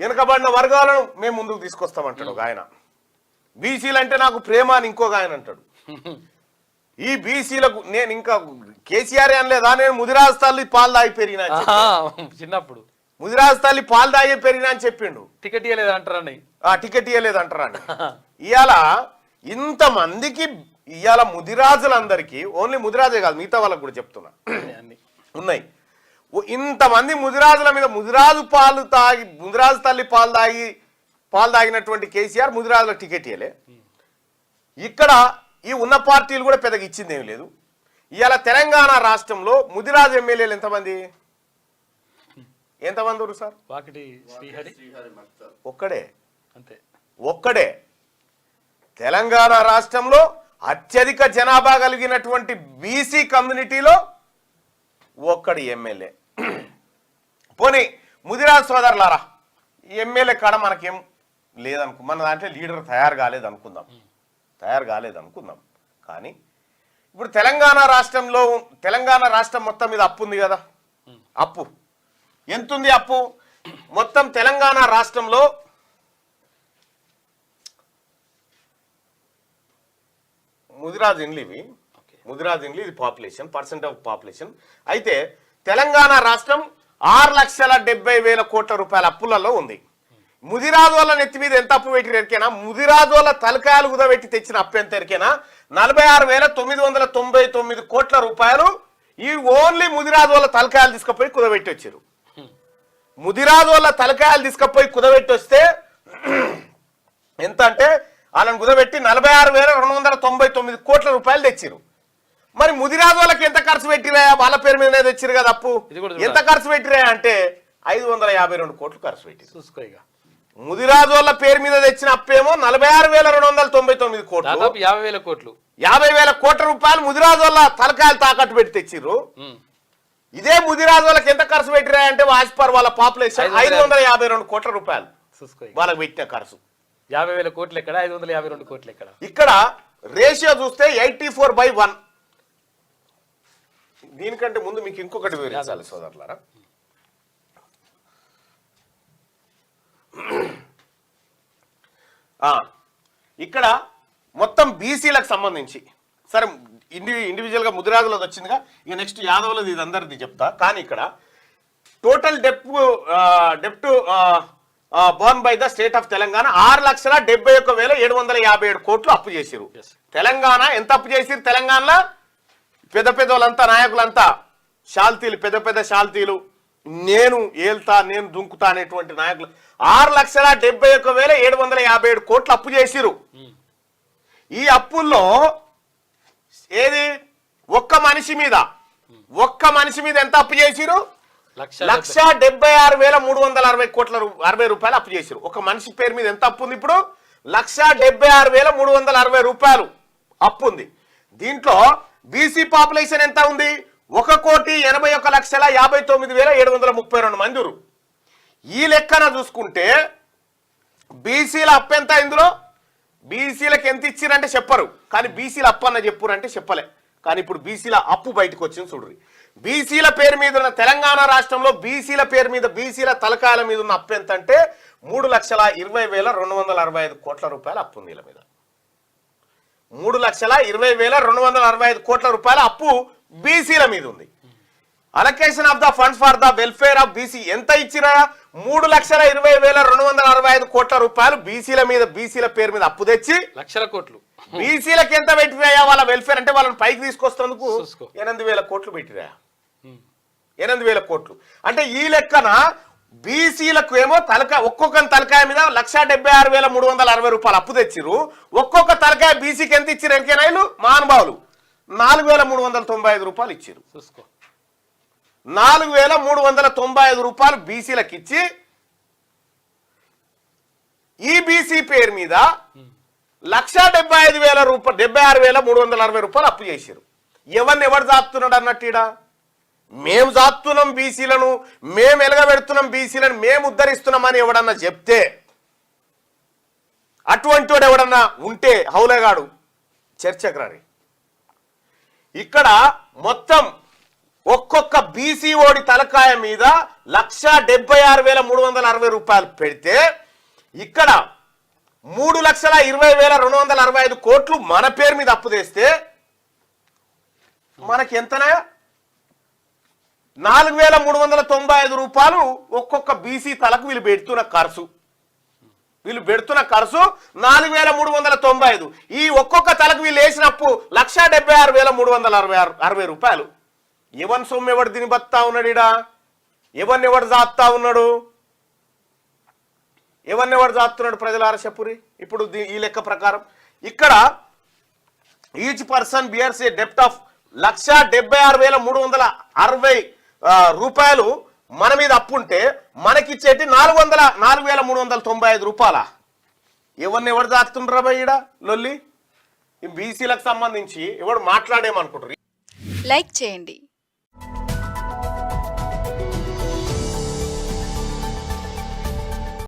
వెనుకబడిన వర్గాలను మేము ముందుకు తీసుకొస్తామంటాడు ఒక ఆయన. బీసీలు అంటే నాకు ప్రేమ అని ఇంకొక ఆయన అంటాడు. ఈ బీసీలకు నేను ఇంకా కేసీఆర్ అనలేదా నేను ముదిరాజు తల్లి పాలు దాగి పెరిగినా చిన్నప్పుడు. ముదిరాజు తల్లి పాలు దాగి పెరిగినా అని చెప్పిండు. టికెట్ ఇవ్వలేదు అంటారని. ఆ టికెట్ ఇవ్వలేదు అంటారా అని ఇవాళ ఇంతమందికి ఇవాళ ముదిరాజులందరికీ ఓన్లీ ముదిరాజే కాదు మిగతా వాళ్ళకి కూడా చెప్తున్నా. ఉన్నాయి. ఇంతమంది ముదిరాజుల మీద ముదిరాజు పాలు తాగి ముదిరాజు తల్లి పాలు తాగి పాలు తాగినటువంటి కేసీఆర్ ముదిరాజులకు టికెట్ ఇవ్వలే ఇక్కడ ఈ ఉన్న పార్టీలు కూడా పెద్దగా ఇచ్చింది ఏమి లేదు. ఇవాళ తెలంగాణ రాష్ట్రంలో ముదిరాజు ఎమ్మెల్యేలు ఎంతమంది? ఎంతమంది ఉన్నారు సార్? ఒక్కడే. అంతే. ఒక్కడే. తెలంగాణ రాష్ట్రంలో అత్యధిక జనాభా కలిగినటువంటి బీసీ కమ్యూనిటీలో ఒక్కడి ఎమ్మెల్యే. పోనీ ముదిరాజ్ సోదరులారా ఎమ్మెల్యే కాడ మనకేం లేదనుకు మన దాంట్లో లీడర్ తయారు కాలేదు అనుకుందాం తయారు కాలేదు అనుకుందాం కానీ ఇప్పుడు తెలంగాణ రాష్ట్రంలో తెలంగాణ రాష్ట్రం మొత్తం మీద అప్పు ఉంది కదా. అప్పు. ఎంతుంది అప్పు? మొత్తం తెలంగాణ రాష్ట్రంలో ముదిరాజ్ ఇండ్లు ఇవి. ముదిరాజ్ ఇండ్లు ఇది పాపులేషన్ పర్సెంట్ ఆఫ్ పాపులేషన్. అయితే తెలంగాణ రాష్ట్రం ఆరు లక్షల డెబ్బై వేల కోట్ల రూపాయల అప్పులలో ఉంది. ముదిరాజు వాళ్ళ నెత్తి మీద ఎంత అప్పు పెట్టి ఎరికేనా? ముదిరాజు వాళ్ళ తలకాయలు కుదబెట్టి తెచ్చిన అప్పు ఎంత ఎరికేనా? నలభై ఆరు వేల తొమ్మిది వందల తొంభై తొమ్మిది కోట్ల రూపాయలు ఈ ఓన్లీ ముదిరాజు వాళ్ళ తలకాయలు తీసుకుపోయి కుదబెట్టి వచ్చారు. ముదిరాజు వాళ్ళ తలకాయలు తీసుకుపోయి కుదబెట్టి వస్తే ఎంత అంటే వాళ్ళని కుదబెట్టి నలభై ఆరు వేల రెండు వందల తొంభై తొమ్మిది కోట్ల రూపాయలు తెచ్చారు మరి ముదిరాజు వాళ్ళకి ఎంత ఖర్చు పెట్టిరా వాళ్ళ పేరు మీద తెచ్చిరు కదా అప్పు. ఎంత ఖర్చు పెట్టిరా అంటే ఐదు వందల యాభై రెండు కోట్లు ఖర్చు పెట్టిరు చూసుకో ఇక. ముదిరాజు వాళ్ళ పేరు మీద తెచ్చిన అప్పేమో నలభై ఆరు వేల రెండు వందల తొంభై తొమ్మిది కోట్లు. దాదాపు యాభై వేల కోట్లు. యాభై వేల కోట్ల రూపాయలు ముదిరాజు వాళ్ళ తలకాయలు తాకట్టు పెట్టి తెచ్చిర్రు. ఇదే ముదిరాజు వాళ్ళకి ఎంత ఖర్చు పెట్టిరా అంటే వాజ్పేర్ వాళ్ళ పాపులేషన్ ఐదు వందల యాభై. రెండు కోట్ల రూపాయలు వాళ్ళకి పెట్టిన ఖర్చు. యాభై వేల కోట్లు ఎక్కడ? ఐదు వందల యాభై రెండు కోట్లు ఎక్కడ? ఇక్కడ రేషియో చూస్తే ఎయిటీ ఫోర్ బై వన్. దీనికంటే ముందు మీకు ఇంకొకటి వివరించాలి సోదరులారా. ఇక్కడ మొత్తం బీసీలకు సంబంధించి సరే ఇండి ఇండివిజువల్గా ముదిరాజులది వచ్చిందిగా ఇక నెక్స్ట్ యాదవులది ఇది అందరిది చెప్తా. కానీ ఇక్కడ total debt డెప్ట్ borne by the state of Telangana ఆరు లక్షల డెబ్బై ఒక్క వేల ఏడు వందల యాభై ఏడు కోట్లు అప్పు చేసిరు. తెలంగాణ ఎంత అప్పు చేసిరు తెలంగాణలో పెద్ద పెద్ద వాళ్ళంతా నాయకులంతా శాల్తీలు పెద్ద పెద్ద శాల్తీలు. నేను ఏల్తా నేను దుంకుతా అనేటువంటి నాయకులు. ఆరు లక్షల డెబ్బై ఒక్క వేల ఏడు వందల యాభై ఏడు కోట్లు అప్పు చేసిరు. ఈ అప్పుల్లో ఏది? ఒక్క మనిషి మీద. ఒక్క మనిషి మీద ఎంత అప్పు చేసిరు లక్ష డెబ్బై. ఆరు వేల మూడు వందల అరవై కోట్ల అరవై రూపాయలు అప్పు చేశారు ఒక మనిషి పేరు మీద ఎంత అప్పు ఉంది ఇప్పుడు? లక్ష డెబ్బై ఆరు వేల మూడు వందల అరవై రూపాయలు అప్పు ఉంది దీంట్లో బీసీ పాపులేషన్ ఎంత ఉంది? ఒక కోటి ఎనభై ఒక లక్షల యాభై తొమ్మిది వేల ఏడు వందల ముప్పై రెండు మంది ఈ లెక్కన చూసుకుంటే బీసీల అప్పు ఎంత ఇందులో? బీసీలకు ఎంత ఇచ్చిరంటే చెప్పరు. కానీ బీసీల అప్పు అన్న చెప్పురంటే చెప్పలే. కానీ ఇప్పుడు బీసీల అప్పు బయటకు వచ్చింది చూడరు బీసీల పేరు మీద ఉన్న తెలంగాణ రాష్ట్రంలో బీసీల పేరు మీద బీసీల తలకాయల మీద ఉన్న అప్పు ఎంత అంటే మూడు లక్షల ఇరవై వేల రెండు వందల అరవై ఐదు కోట్ల రూపాయల అప్పు ఉంది వీళ్ళ మీద. మూడు లక్షల ఇరవై వేల రెండు వందల అరవై ఐదు కోట్ల రూపాయల అప్పు బీసీల మీద ఉంది. Allocation of the funds for the welfare of BC ఎంత ఇచ్చిరా మూడు లక్షల ఇరవై వేల రెండు వందల అరవై ఐదు కోట్ల రూపాయలు బీసీల మీద బీసీల పేరు మీద అప్పు తెచ్చి లక్షల కోట్లు. బీసీలకు ఎంత పెట్టిరాయా వాళ్ళ వెల్ఫేర్ అంటే వాళ్ళని పైకి తీసుకొస్తందుకు. ఎనిమిది వేల కోట్లు పెట్టిరా. ఉమ్. ఎనిమిది వేల కోట్లు. అంటే ఈ లెక్కన బీసీలకు ఏమో తలకాయ ఒక్కొక్క తలకాయ మీద లక్ష డెబ్బై ఆరు వేల మూడు వందల అరవై రూపాయలు అప్పు తెచ్చిరు ఒక్కొక్క తలకాయ బీసీకి ఎంత ఇచ్చిరు ఎరికేనాయలు మహానుభావులు నాలుగు వేల మూడు వందల తొంభై ఐదు రూపాయలు ఇచ్చిరు చూసుకో. నాలుగు వేల మూడు వందల తొంభై ఐదు రూపాయలు బీసీలకు ఇచ్చి ఈ బీసీ పేరు మీద లక్ష డెబ్బై ఐదు వేల రూపాయలు డెబ్బై ఆరు వేల మూడు వందల అరవై రూపాయలు అప్పు చేశారు ఎవరిని ఎవరు జాతున్నాడు అన్నట్టు మేము జాతున్నాం బీసీలను మేము ఎలగబెడుతున్నాం బీసీలను మేము ఉద్ధరిస్తున్నామని ఎవడన్నా చెప్తే అటువంటి వాడు ఎవడన్నా ఉంటే హౌలేగాడు చర్చకు రాని. ఇక్కడ మొత్తం ఒక్కొక్క బీసీ ఓడి తలకాయ మీద లక్ష డెబ్బై ఆరు వేల మూడు వందల అరవై రూపాయలు పెడితే ఇక్కడ మూడు లక్షల ఇరవై వేల రెండు వందల అరవై ఐదు కోట్లు మన పేరు మీద అప్పు తెస్తే మనకి ఎంతనా నాలుగు వేల మూడు వందల తొంభై ఐదు రూపాయలు ఒక్కొక్క బీసీ తలకు వీళ్ళు పెడుతున్న ఖర్చు. వీళ్ళు పెడుతున్న ఖర్చు నాలుగు వేల మూడు వందల తొంభై ఐదు. ఈ ఒక్కొక్క తలకు వీళ్ళు వేసినప్పుడు లక్ష డెబ్బై ఆరు వేల మూడు వందల అరవై ఆరు అరవై రూపాయలు. ఎవరి సొమ్ము ఎవడు దిని బతా ఉన్నాడు ఈడ? ఎవరిని ఎవడు జాత్తా ఉన్నాడు? ఎవరిని ఎవడు జాస్తున్నాడు ప్రజల చెప్పురి ఇప్పుడు దీ- ఈ లెక్క ప్రకారం. ఇక్కడ ఈచ్ పర్సన్ బియర్స్ ఏ డెప్ట్ ఆఫ్ లక్ష డెబ్బై ఆరు వేల మూడు వందల అరవై రూపాయలు మన మీద అప్పుంటే మనకిచ్చేటి నాలుగు వందల నాలుగు వేల మూడు వందల తొంభై ఐదు రూపాయల? ఎవరిని ఎవరు దాస్తుండ్రా ఈడ లొల్లి? బీసీలకు సంబంధించి ఎవడు మాట్లాడేమనుకుంటారు? లైక్ చేయండి.